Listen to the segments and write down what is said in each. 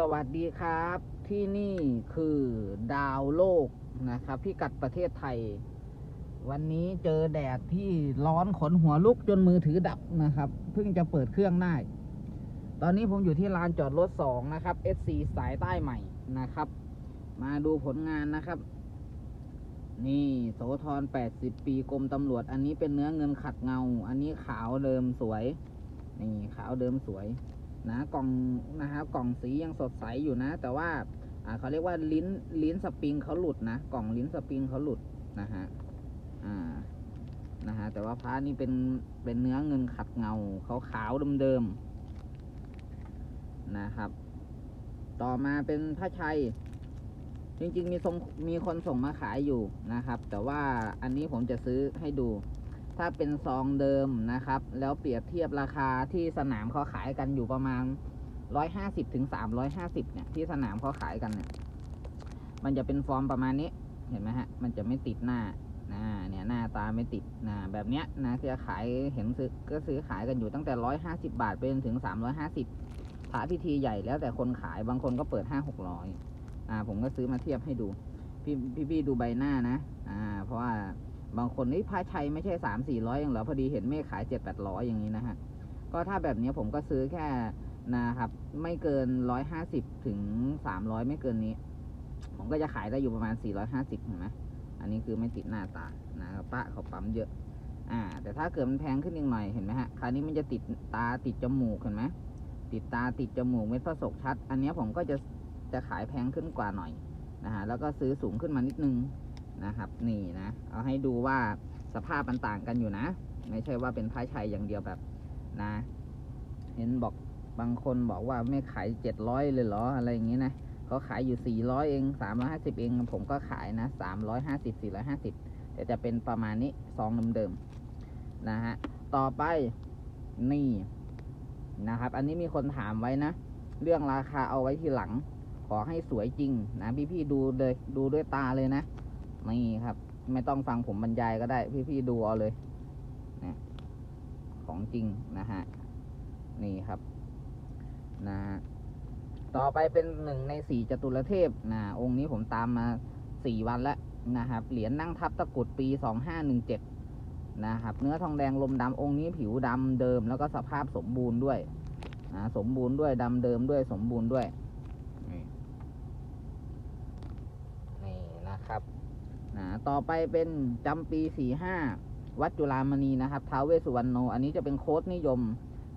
สวัสดีครับ ที่นี่คือดาวโลกนะครับพิกัดประเทศไทย วันนี้เจอแดดที่ร้อนขนหัวลุกจนมือถือดับนะครับ เพิ่งจะเปิดเครื่องได้ ตอนนี้ผมอยู่ที่ลานจอดรถ2นะครับ SC สายใต้ใหม่นะครับ มาดูผลงานนะครับ นี่โสธร80 ปีกรมตำรวจ อันนี้เป็นเนื้อเงินขัดเงา อันนี้ขาวเดิมสวย นี่ขาวเดิมสวย นะกล่องนะครับกล่องสียังสดใสอยู่นะ แต่ว่าอ่าเขาเรียกว่าลิ้นลิ้นสปริงเขาหลุดนะกล่องลิ้นสปริงเขาหลุดนะฮะอ่านะฮะแต่ว่าพระนี่เป็นเป็นเนื้อเงินขัดเงาขาวขาวๆเดิมๆนะครับ ต่อมาเป็นพระชัย จริงๆมีส่งมีคนส่งมาขายอยู่นะครับ แต่ว่าอันนี้ผมจะซื้อให้ดู ถ้าเป็นซองเดิมนะครับ แล้วเปรียบเทียบราคาที่สนามเขาขายกันอยู่ประมาณร้อยห้าสิบถึงสามร้อยห้าสิบเนี่ย ที่สนามเขาขายกันเนี่ย มันจะเป็นฟอร์มประมาณนี้ เห็นไหมฮะ มันจะไม่ติดหน้านะเนี่ยหน้าตาไม่ติดนะแบบเนี้ยนะที่จะขายเห็นซื้อก็ซื้อขายกันอยู่ตั้งแต่ร้อยห้าสิบาทไปจนถึงสามร้อยห้าสิบพระพิธีใหญ่แล้วแต่คนขายบางคนก็เปิดห้าหกร้อยอ่าผมก็ซื้อมาเทียบให้ดู พี่พี่ดูใบหน้านะ อ่า เพราะว่า บางคนนี่พระชัยไม่ใช่สามสี่ร้อยอย่างเหรอพอดีเห็นเมฆขายเจ็ดแปดร้อยอย่างนี้นะฮะก็ถ้าแบบนี้ผมก็ซื้อแค่นะครับ ไม่เกินร้อยห้าสิบถึงสามร้อยไม่เกินนี้ ผมก็จะขายได้อยู่ประมาณสี่ร้อยห้าสิบเห็นไหมอันนี้คือไม่ติดหน้าตานะครับปะเขาปั๊มเยอะ อ่า แต่ถ้าเกิดมันแพงขึ้นอีกหน่อยเห็นไหมฮะคราวนี้มันจะติดตาติดจมูกเห็นไหมติดตาติดจมูกเม็ดพระศกชัด อันนี้ผมก็จะจะขายแพงขึ้นกว่าหน่อยนะฮะแล้วก็ซื้อสูงขึ้นมานิดนึง นะครับ นี่นะ เอาให้ดูว่าสภาพมันต่างกันอยู่นะ ไม่ใช่ว่าเป็นพระชัยอย่างเดียวแบบนะ เห็นบอกบางคนบอกว่าไม่ขายเจ็ดร้อยเลยเหรออะไรอย่างนี้นะเขาขายอยู่สี่ร้อยเองสามร้อยห้าสิบเอง ผมก็ขายนะสามร้อยห้าสิบสี่ร้อยห้าสิบแต่จะเป็นประมาณนี้ซองเดิมๆนะฮะต่อไปนี่นะครับ อันนี้มีคนถามไว้นะ เรื่องราคาเอาไว้ทีหลัง ขอให้สวยจริงนะพี่ๆดูเลยดูด้วยตาเลยนะ นี่ครับ ไม่ต้องฟังผมบรรยายก็ได้ พี่ๆดูเอาเลยนะของจริงนะฮะ นี่ครับ นะต่อไปเป็นหนึ่งในสี่จตุรเทพนะองค์นี้ผมตามมาสี่วันแล้วนะครับ เหรียญนั่งทับตะกุดปีสองห้าหนึ่งเจ็ดนะครับ เนื้อทองแดงลมดำองค์นี้ผิวดำเดิม แล้วก็สภาพสมบูรณ์ด้วยนะสมบูรณ์ด้วยดำเดิมด้วยสมบูรณ์ด้วยนี่นี่นะครับ นะต่อไปเป็นจำปีสี่ห้าวัดจุฬามณีนะครับท้าวเวสุวรรณโน อันนี้จะเป็นโค้ดนิยม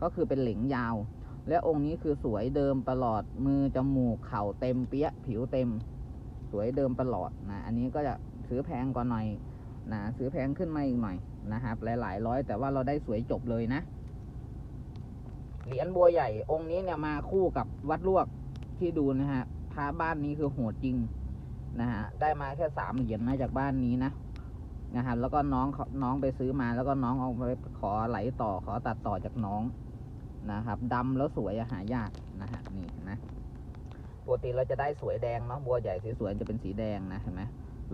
ก็คือเป็นเหลงยาว และองค์นี้คือสวยเดิมประหลอดมือจมูกเข่าเต็มเปี้ยผิวเต็ม สวยเดิมประหลอดนะอันนี้ก็จะซื้อแพงกว่าหน่อยนะซื้อแพงขึ้นมาอีกหน่อยนะครับหลายๆร้อย แต่ว่าเราได้สวยจบเลยนะเหรียญบัวใหญ่องค์นี้เนี่ยมาคู่กับวัดลวกที่ดูนะฮะพระบ้านนี้คือโหดจริง นะฮะได้มาแค่สามเหรียญมาจากบ้านนี้นะนะครับแล้วก็น้องเขาน้องไปซื้อมาแล้วก็น้องเอาไปขอไหลต่อขอตัดต่อจากน้องนะครับดำแล้วสวยหายากนะฮะนี่นไหมปกติเราจะได้สวยแดงเนาะบัวใหญ่สวยๆจะเป็นสีแดงนะเห็นไหม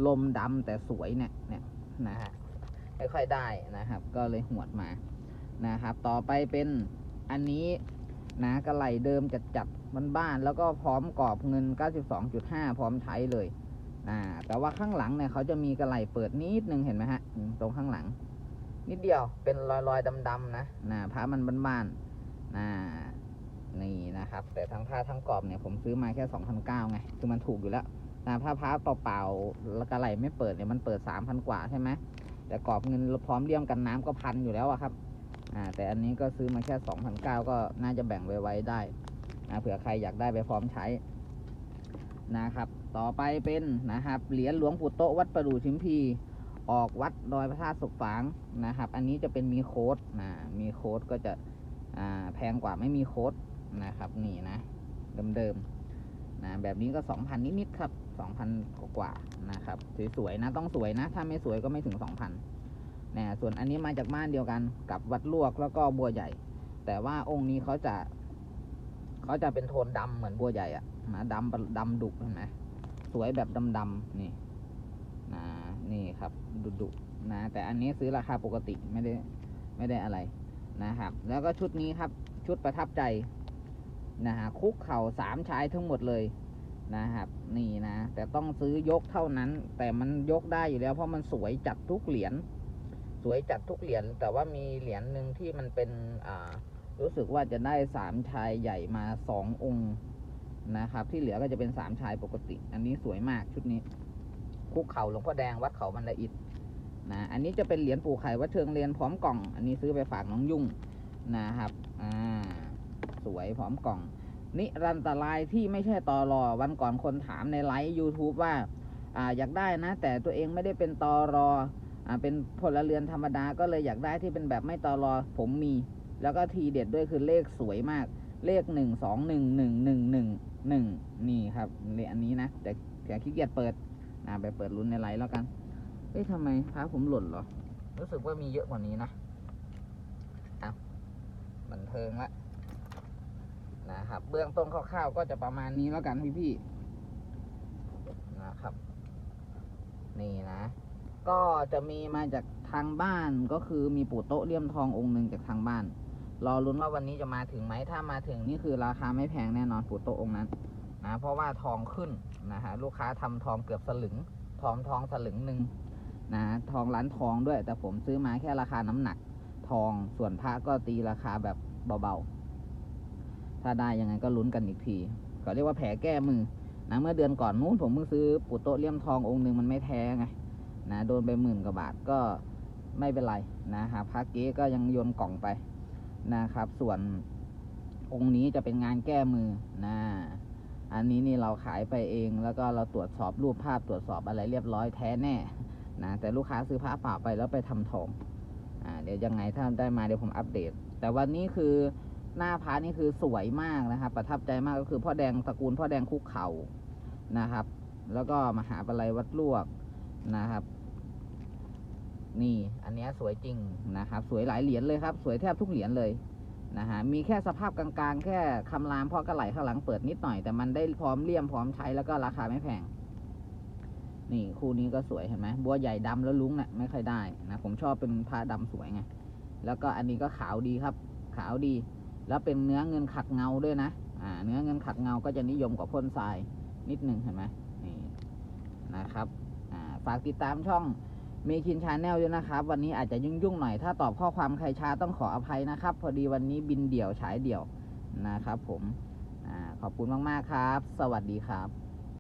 ลมดำแต่สวยเนี่ยเนี่ยนะฮะไม่ค่อยได้นะครับ ก็เลยหวดมานะครับ ต่อไปเป็นอันนี้นะกระไหลเดิมจัดจัดบ้านๆแล้วก็พร้อมกรอบเงิน 92.5 พร้อมใช้เลย อ่าแต่ว่าข้างหลังเนี่ยเขาจะมีกระไหลเปิดนิดนึงเห็นไหมฮะ ตรงข้างหลัง นิดเดียวเป็นรอยรอยดำๆนะนะผ้ามันบ้านๆนะนี่นะครับ แต่ทั้งผ้าทั้งกรอบเนี่ยผมซื้อมาแค่2,009ไง คือมันถูกอยู่แล้วนะผ้าผ้าเปล่าๆแล้วกระไหลไม่เปิดเนี่ยมันเปิด3,000กว่าใช่ไหมแต่กรอบเงินพร้อมเลี่ยมกันน้ำก็พันอยู่แล้วอะครับอ่าแต่อันนี้ก็ซื้อมาแค่2,009ก็น่าจะแบ่งไว้ไว้ได้นะเผื่อใครอยากได้ไปพร้อมใช้นะครับ ต่อไปเป็นนะครับเหรียญหลวงปู่โตวัดประดู่ชิมพี ออกวัดดอยพระธาตุสุกฝางนะครับ อันนี้จะเป็นมีโค้ดนะมีโค้ดก็จะแพงกว่าไม่มีโค้ดนะครับนี่นะเดิมๆนะแบบนี้ก็สองพันนิดๆครับสองพันกว่านะครับสวยๆนะต้องสวยนะ ถ้าไม่สวยก็ไม่ถึงสองพันนะส่วนอันนี้มาจากบ้านเดียวกันกับวัดลวกแล้วก็บัวใหญ่ แต่ว่าองค์นี้เขาจะเขาจะเป็นโทนดำเหมือนบัวใหญ่อะนะดำดำดุเห็นไหม สวยแบบดำดำๆนี่นะนี่ครับดุดุนะ แต่อันนี้ซื้อราคาปกติไม่ได้ไม่ได้อะไรนะครับ แล้วก็ชุดนี้ครับชุดประทับใจนะฮะคุกเข่าสามชายทั้งหมดเลยนะครับ นี่นะ แต่ต้องซื้อยกเท่านั้น แต่มันยกได้อยู่แล้ว เพราะมันสวยจัดทุกเหรียญสวยจัดทุกเหรียญแต่ว่ามีเหรียญหนึ่งที่มันเป็นอ่ารู้สึกว่าจะได้สามชายใหญ่มาสององค์ นะครับ ที่เหลือก็จะเป็นสามชายปกติ อันนี้สวยมากชุดนี้ คุกเข่าหลวงพ่อแดงวัดเขาบรรดาอิฐนะอันนี้จะเป็นเหรียญปู่ไข่วัดเชิงเรียนพร้อมกล่อง อันนี้ซื้อไปฝากน้องยุ่งนะครับอ่าสวยพร้อมกล่อง นิรันตรายที่ไม่ใช่ตอรอวันก่อนคนถามในไลฟ์ YouTube ว่าอ่าอยากได้นะ แต่ตัวเองไม่ได้เป็นตอรออ่าเป็นพลเรือนธรรมดาก็เลยอยากได้ที่เป็นแบบไม่ตอรอผมมี แล้วก็ทีเด็ดด้วยคือเลขสวยมากเลขหนึ่งสองหนึ่งหนึ่งหนึ่งหนึ่ง หนึ่งนี่ครับเนี่ยอันนี้นะ แต่แต่ขี้เกียจเปิดนะไปเปิดลุ้นในไลน์แล้วกันเอ๊ะทำไมพระผมหล่นเหรอ รู้สึกว่ามีเยอะกว่านี้นะเอาบันเทิงละนะครับ เบื้องต้นคร่าวๆก็จะประมาณนี้แล้วกันพี่ๆนะครับ นี่นะ ก็จะมีมาจากทางบ้านก็คือมีปู่โต๊ะเลี่ยมทององค์หนึ่งจากทางบ้าน รอลุ้นว่าวันนี้จะมาถึงไหมถ้ามาถึงนี่คือราคาไม่แพงแน่นอนปูโตองค์นั้นนะเพราะว่าทองขึ้นนะฮะลูกค้าทำทองเกือบสลึง ทองทองสลึงหนึ่งนะทองร้านทองด้วย แต่ผมซื้อมาแค่ราคาน้ำหนัก ทองส่วนพระก็ตีราคาแบบเบาๆ ถ้าได้ยังไงก็ลุ้นกันอีกทีก็เรียกว่าแผลแก้มือนะเมื่อเดือนก่อนนู้นผมเพิ่งซื้อปูโตเลี่ยมทององค์หนึ่งมันไม่แท้ไงนะโดนไปหมื่นกว่าบาทก็ไม่เป็นไรนะครับพระเก๊ก็ยังโยนกล่องไป นะครับ ส่วนองค์นี้จะเป็นงานแก้มือนะอันนี้นี่เราขายไปเอง แล้วก็เราตรวจสอบรูปภาพตรวจสอบอะไรเรียบร้อยแท้แน่นะแต่ลูกค้าซื้อผ้าเปล่าไปแล้วไปทำทองอ่าเดี๋ยวยังไงถ้าได้มาเดี๋ยวผมอัปเดต แต่วันนี้คือหน้าพระนี่คือสวยมากนะครับ ประทับใจมากก็คือพ่อแดงตระกูลพ่อแดงคุกเขานะครับ แล้วก็มหาปลัยวัดลวกนะครับ นี่อันเนี้ยสวยจริงนะครับ สวยหลายเหรียญเลยครับ สวยแทบทุกเหรียญเลยนะฮะมีแค่สภาพกลางๆ แค่คำรามเพราะกระไหลข้างหลังเปิดนิดหน่อยแต่มันได้พร้อมเลี่ยมพร้อมใช้แล้วก็ราคาไม่แพง นี่คู่นี้ก็สวยเห็นไหมบัวใหญ่ดำแล้วลุ้งเนะ่ยไม่ค่อยได้นะผมชอบเป็นผ้าดำสวยไงแล้วก็อันนี้ก็ขาวดีครับ ขาวดี แล้วเป็นเนื้อเงินขัดเงาด้วยนะอ่าเนื้อเงินขัดเงาก็จะนิยมกว่าพ่นทรายนิดหนึ่งเห็นไหมนี่นะครับอ่าฝากติดตามช่อง มคินชาแนลด้วยนะครับ วันนี้อาจจะยุ่งๆหน่อย ถ้าตอบข้อความใครช้าต้องขออภัยนะครับ พอดีวันนี้บินเดี่ยวฉายเดี่ยวนะครับผมอขอบคุณมากๆครับ สวัสดีครับ